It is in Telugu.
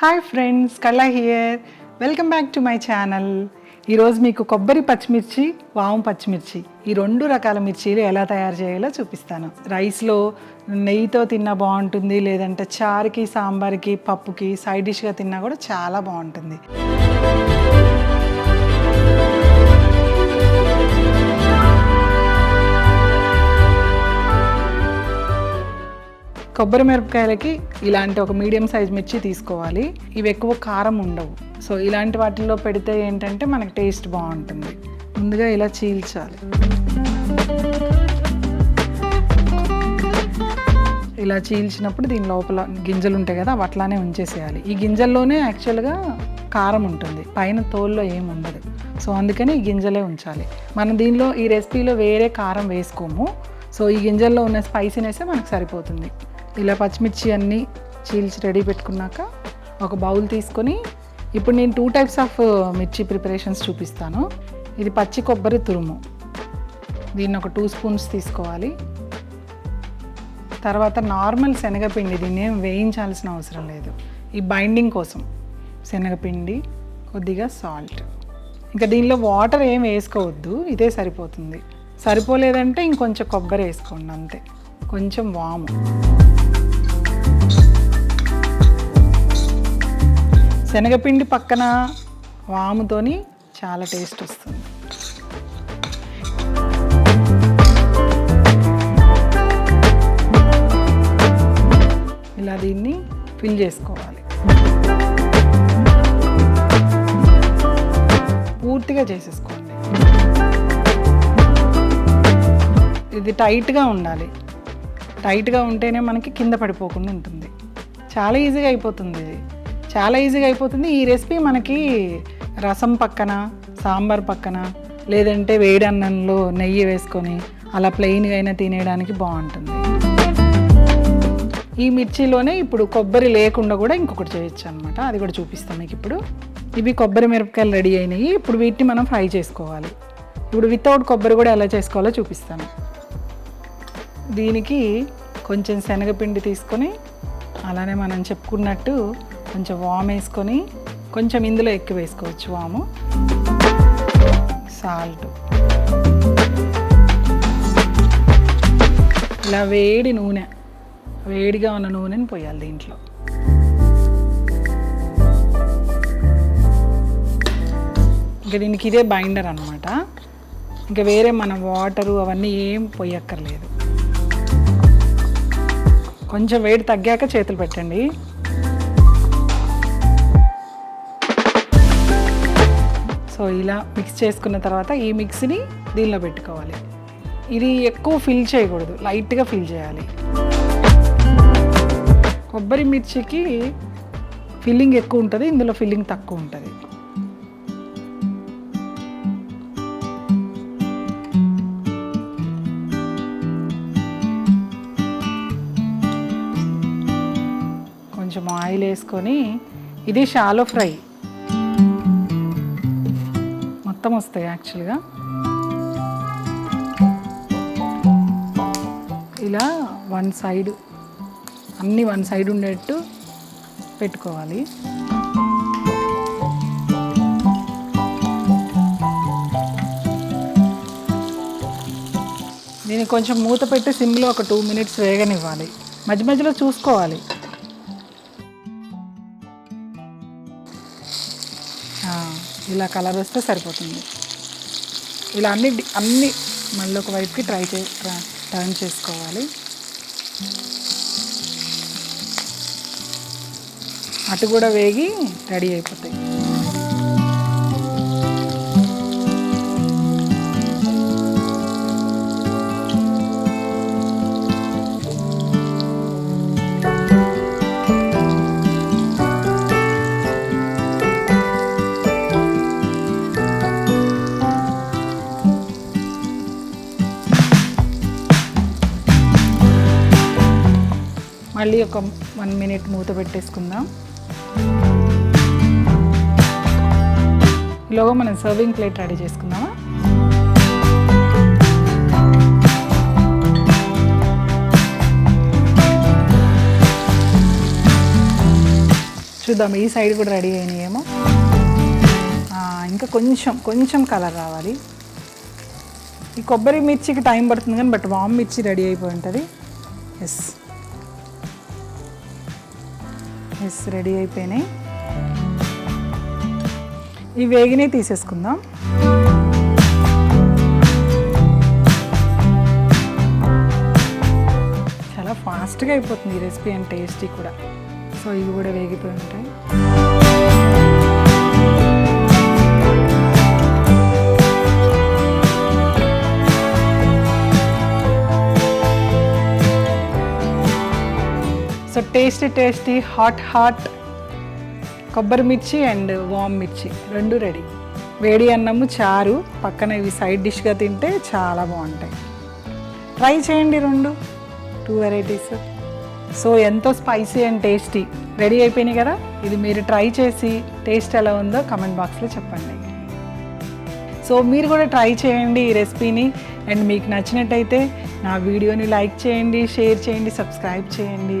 హాయ్ ఫ్రెండ్స్ కళ్ళ here welcome back to my channel ఈరోజు మీకు కొబ్బరి పచ్చిమిర్చి వాము పచ్చిమిర్చి ఈ రెండు రకాల మిర్చీలు ఎలా తయారు చేయాలో చూపిస్తాను. రైస్లో నెయ్యితో తిన్నా బాగుంటుంది లేదంటే చారుకి సాంబార్కి పప్పుకి సైడ్ డిష్గా తిన్నా కూడా చాలా బాగుంటుంది. కొబ్బరి మిరపకాయలకి ఇలాంటి ఒక మీడియం సైజ్ మిర్చి తీసుకోవాలి. ఇవి ఎక్కువ కారం ఉండవు. సో ఇలాంటి వాటిల్లో పెడితే ఏంటంటే మనకి టేస్ట్ బాగుంటుంది. ముందుగా ఇలా చీల్చాలి. ఇలా చీల్చినప్పుడు దీని లోపల గింజలు ఉంటాయి కదా అట్లానే ఉంచేసేయాలి. ఈ గింజల్లోనే యాక్చువల్గా కారం ఉంటుంది. పైన తోల్లో ఏం ఉండదు. సో అందుకని ఈ గింజలే ఉంచాలి. మనం దీనిలో ఈ రెసిపీలో వేరే కారం వేసుకోము. సో ఈ గింజల్లో ఉన్న స్పైసీనెస్ మనకు సరిపోతుంది. ఇలా పచ్చిమిర్చి అన్నీ చీల్చి రెడీ పెట్టుకున్నాక ఒక బౌల్ తీసుకొని ఇప్పుడు నేను టూ టైప్స్ ఆఫ్ మిర్చి ప్రిపరేషన్స్ చూపిస్తాను. ఇది పచ్చి కొబ్బరి తురుము. దీన్ని ఒక టూ స్పూన్స్ తీసుకోవాలి. తర్వాత నార్మల్ శనగపిండి దీన్ని ఏం వేయించాల్సిన అవసరం లేదు. ఈ బైండింగ్ కోసం శనగపిండి కొద్దిగా సాల్ట్ ఇంకా దీనిలో వాటర్ ఏం వేసుకోవద్దు ఇదే సరిపోతుంది. సరిపోలేదంటే ఇంకొంచెం కొబ్బరి వేసుకోండి అంతే. కొంచెం వాము. శనగపిండి పక్కన వాముతోని చాలా టేస్ట్ వస్తుంది. ఇలా దీన్ని ఫిల్ చేసుకోవాలి. పూర్తిగా చేసేసుకోండి. ఇది టైట్గా ఉండాలి. టైట్గా ఉంటేనే మనకి కింద పడిపోకుండా ఉంటుంది. చాలా ఈజీగా అయిపోతుంది ఇది. చాలా ఈజీగా అయిపోతుంది. ఈ రెసిపీ మనకి రసం పక్కన సాంబార్ పక్కన లేదంటే వేడి అన్నంలో నెయ్యి వేసుకొని అలా ప్లెయిన్గా అయినా తినేయడానికి బాగుంటుంది. ఈ మిర్చిలోనే ఇప్పుడు కొబ్బరి లేకుండా కూడా ఇంకొకటి చేయొచ్చు అనమాట అది కూడా చూపిస్తాం మీకు ఇప్పుడు. ఇవి కొబ్బరి మిరపకాయలు రెడీ అయినాయి. ఇప్పుడు వీటిని మనం ఫ్రై చేసుకోవాలి. ఇప్పుడు వితౌట్ కొబ్బరి కూడా ఎలా చేసుకోవాలో చూపిస్తాను. దీనికి కొంచెం శనగపిండి తీసుకొని అలానే మనం చెప్పుకున్నట్టు కొంచెం వామ్ వేసుకొని కొంచెం ఇందులో ఎక్కువ వేసుకోవచ్చు వాము. సాల్ట్. ఇలా వేడి నూనె వేడిగా ఉన్న నూనెని పోయాలి దీంట్లో. ఇంకా దీనికి ఇదే బైండర్ అనమాట ఇంకా వేరే మన వాటరు అవన్నీ ఏం పోయక్కర్లేదు. కొంచెం వేడి తగ్గాక చేతులు పెట్టండి. సో ఇలా మిక్స్ చేసుకున్న తర్వాత ఈ మిక్స్ని దీనిలో పెట్టుకోవాలి. ఇది ఎక్కువ ఫిల్ చేయకూడదు లైట్గా ఫిల్ చేయాలి. కొబ్బరి మిర్చికి ఫిల్లింగ్ ఎక్కువ ఉంటుంది ఇందులో ఫిల్లింగ్ తక్కువ ఉంటుంది. కొంచెం ఆయిల్ వేసుకొని ఇది షాలో ఫ్రై మొత్తం వస్తాయి యాక్చువల్గా ఇలా వన్ సైడ్ అన్నీ వన్ సైడ్ ఉండేట్టు పెట్టుకోవాలి. దీన్ని కొంచెం మూత పెట్టి సిమ్లో ఒక టూ మినిట్స్ వేగనివ్వాలి. మధ్య మధ్యలో చూసుకోవాలి. ఆ, ఇలా కలర్ వస్తే సరిపోతుంది. ఇలా అన్ని అన్ని మళ్ళీ ఒక వైపుకి ట్రై చే టర్న్ చేసుకోవాలి. అటు కూడా వేగి రెడీ అయిపోతాయి. మళ్ళీ ఒక వన్ మినిట్ మూత పెట్టేసుకుందాం. ఈలోగా మనం సర్వింగ్ ప్లేట్ రెడీ చేసుకుందామా? చూద్దాం ఈ సైడ్ కూడా రెడీ అయినాయేమో. ఇంకా కొంచెం కొంచెం కలర్ రావాలి. ఈ కొబ్బరి మిర్చికి టైం పడుతుంది కానీ బట్ వామ్ మిర్చి రెడీ అయిపోయి ఉంటుంది. ఎస్ ఎస్ రెడీ అయిపోయినాయి. ఈ వేగినే తీసేసుకుందాం. చాలా ఫాస్ట్గా అయిపోతుంది ఈ రెసిపీ అండ్ టేస్టీ కూడా. సో ఇవి కూడా వేగిపోయి ఉంటాయి. టేస్టీ టేస్టీ హాట్ హాట్ కొబ్బరి మిర్చి అండ్ వామ్ మిర్చి. రెండు రెడీ వేడి అన్నము చారు పక్కన ఇవి సైడ్ డిష్గా తింటే చాలా బాగుంటాయి. ట్రై చేయండి రెండు. టూ వెరైటీస్ సో ఎంతో స్పైసీ అండ్ టేస్టీ రెడీ అయిపోయినాయి కదా? ఇది మీరు ట్రై చేసి టేస్ట్ ఎలా ఉందో కమెంట్ బాక్స్లో చెప్పండి. సో మీరు కూడా ట్రై చేయండి ఈ రెసిపీని అండ్ మీకు నచ్చినట్టయితే నా వీడియోని లైక్ చేయండి షేర్ చేయండి సబ్స్క్రైబ్ చేయండి.